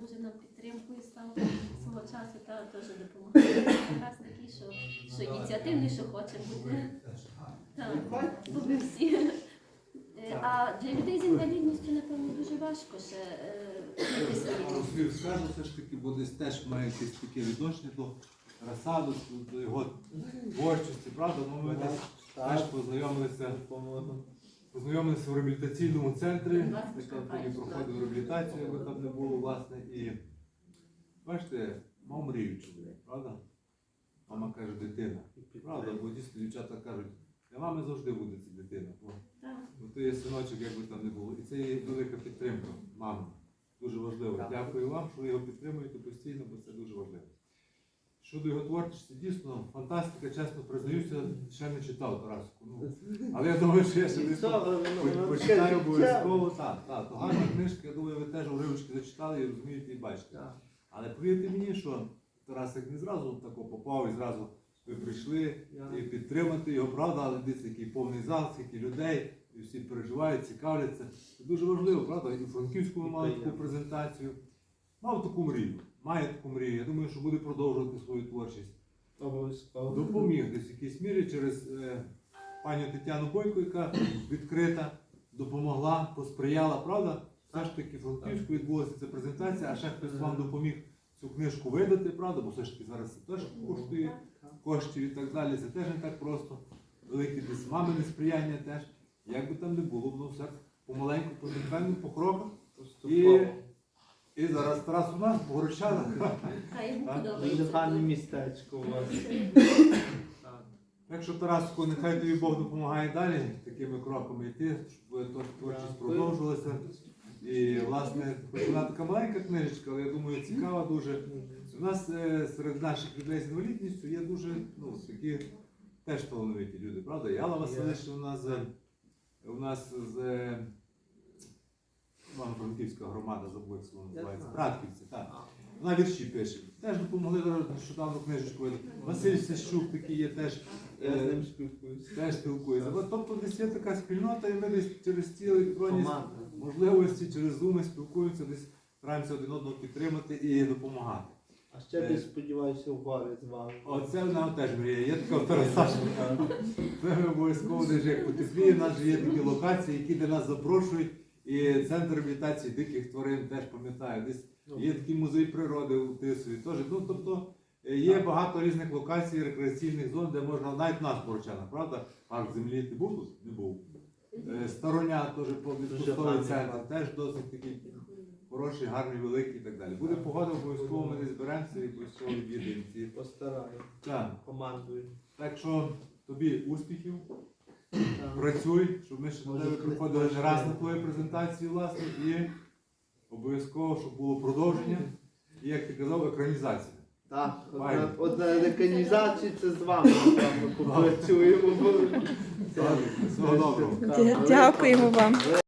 дуже нам підтримкою став свого часу та теж допомагає. Якраз такі, що, що ініціативний, що хоче бути. Так, бо ми всі. Е, А для людей з інвалідністю, напевно, дуже важко ще е, скажу все ж таки, бо десь теж має якесь таке відношення до розсаду, до його творчості, правда? Ну, ми десь теж познайомилися, познайомилися в реабілітаційному центрі, яка тоді проходив реабілітацію, якби там не було, власне, і бачите, мав мрію чоловік, правда? Мама каже, дитина. Правда, бо дійсно дівчата кажуть, для мами завжди буде ця дитина. Бо. Ну, то є синочок, як би там не було. І це є велика підтримка мами. Дуже важливо. Дякую вам, що ви його підтримуєте постійно, бо це дуже важливо. Щодо його творчості, дійсно, фантастика, чесно признаюся, ще не читав Тараску. Ну, але я думаю, що я ще десь по- почитаю обов'язково. Так, так, то гарна книжка, я думаю, ви теж уривочки зачитали і розумієте і бачите. Але повірте мені, що Тарасик не зразу тако попав і зразу ви прийшли і підтримати його, правда, але дивіться, який повний зал, скільки людей, і всі переживають, цікавляться. Це дуже важливо, правда? І у Франківську ми мали таку презентацію. Мав таку мрію, має таку мрію. Я думаю, що буде продовжувати свою творчість. Обов'язково. Допоміг десь в якійсь мірі через е, пані Тетяну Бойко, яка відкрита, допомогла, посприяла, правда? Все ж таки в Франківську відбулася ця презентація, а ще хтось вам допоміг цю книжку видати, правда? Бо все ж таки зараз це теж коштує коштів і так далі. Це теж не так просто. Велике десь мамине сприяння теж. Як би там не було, воно все помаленьку, постепенно, по кроках. Поступово. І зараз Тарас у нас. Та йому подобається. гарне містечко у вас. Так. Так що, Тараску, нехай тобі Бог допомагає далі такими кроками йти, щоб твоя творчість продовжувалася. І, власне, хоч вона така маленька книжечка, але я думаю, цікава дуже. У нас е, серед наших людей з інвалідністю є дуже ну, такі теж талановиті люди, правда? І Алла у нас, е, у нас з е, Івано-Франківська громада, забув, як називається. Братківці, так. Вона вірші пише. Теж допомогли зараз нещодавно книжечку. Василь Сещук такий є теж. Я з е, ним спілкуюся. Теж спілкується. От, Тобто десь є така спільнота, і ми десь через ті електронні Команда. можливості, через Zoom спілкуємося, десь стараємося один одного підтримати і допомагати. А ще десь сподіваюся в з вами. Оце в нас теж мрія. Є така в Тарасашка. Це ми обов'язково десь як потепліє. У нас же є такі локації, які до нас запрошують. І центр реабілітації диких тварин теж пам'ятаю. Десь є такий музей природи у Тисові. Теж. Ну, тобто е, є багато різних локацій, рекреаційних зон, де можна навіть нас Борчана, правда? Парк землі ти був тут? Не був. Е, Стороня теж по відпустковий центр, теж досить такий хороший, гарний, великий і так далі. Буде погода, обов'язково ми десь зберемося і обов'язково відвідаємо ці. Постараю. Так. Командую. Так що тобі успіхів. Працюй, щоб ми ще до тебе приходили не раз на твою презентацію, власне, і обов'язково, щоб було продовження. І як ти казав, екранізація. Так, Файно. одна, одна реконізація це з вами, напевно, попрацюємо. бо це- Всього доброго. Дя- Дякуємо вам.